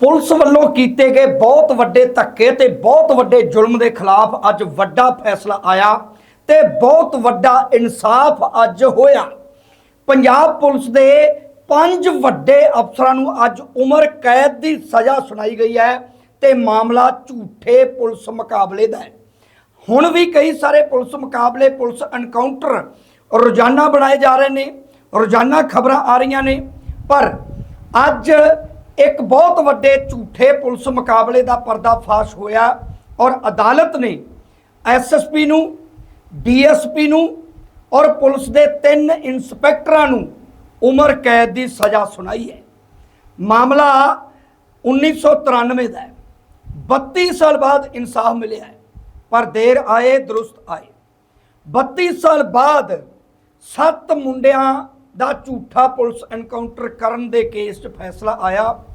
Police ਵੱਲੋਂ ਕੀਤੇ ਗਏ ਬਹੁਤ ਵੱਡੇ ਧੱਕੇ ਤੇ ਬਹੁਤ ਵੱਡੇ ਜ਼ੁਲਮ ਦੇ ਖਿਲਾਫ ਅੱਜ ਵੱਡਾ ਫੈਸਲਾ ਆਇਆ ਤੇ ਬਹੁਤ ਵੱਡਾ ਇਨਸਾਫ ਅੱਜ ਹੋਇਆ। ਪੰਜਾਬ ਪੁਲਿਸ ਦੇ ਪੰਜ ਵੱਡੇ ਅਫਸਰਾਂ ਨੂੰ ਅੱਜ ਉਮਰ ਕੈਦ ਦੀ ਸਜ਼ਾ ਸੁਣਾਈ ਗਈ ਹੈ ਤੇ ਮਾਮਲਾ ਝੂਠੇ ਪੁਲਿਸ ਮੁਕਾਬਲੇ ਦਾ ਹੈ। ਹੁਣ ਵੀ ਕਈ ਸਾਰੇ ਪੁਲਿਸ ਮੁਕਾਬਲੇ, ਪੁਲਿਸ ਐਨਕਾਊਂਟਰ ਰੋਜ਼ਾਨਾ ਬਣਾਏ ਜਾ ਰਹੇ ਨੇ, ਰੋਜ਼ਾਨਾ ਖਬਰਾਂ ਆ ਰਹੀਆਂ ਨੇ, ਪਰ ਅੱਜ ਇੱਕ ਬਹੁਤ ਵੱਡੇ ਝੂਠੇ ਪੁਲਿਸ ਮੁਕਾਬਲੇ ਦਾ ਪਰਦਾਫਾਸ਼ ਹੋਇਆ ਔਰ ਅਦਾਲਤ ਨੇ ਐਸਐਸਪੀ ਨੂੰ ਡੀਐਸਪੀ ਨੂੰ ਔਰ ਪੁਲਿਸ ਦੇ ਤਿੰਨ ਇੰਸਪੈਕਟਰਾਂ ਨੂੰ ਉਮਰ ਕੈਦ ਦੀ ਸਜ਼ਾ ਸੁਣਾਈ ਹੈ। ਮਾਮਲਾ 1993 ਦਾ ਹੈ। 32 ਸਾਲ ਬਾਅਦ ਇਨਸਾਫ ਮਿਲਿਆ ਹੈ, ਪਰ ਦੇਰ ਆਏ, ਦਰੁਸਤ ਆਏ। 32 ਸਾਲ ਬਾਅਦ ਸੱਤ ਮੁੰਡਿਆਂ ਦਾ ਝੂਠਾ ਪੁਲਿਸ ਐਨਕਾਊਂਟਰ ਕਰਨ ਦੇ ਕੇਸ 'ਚ ਫੈਸਲਾ ਆਇਆ।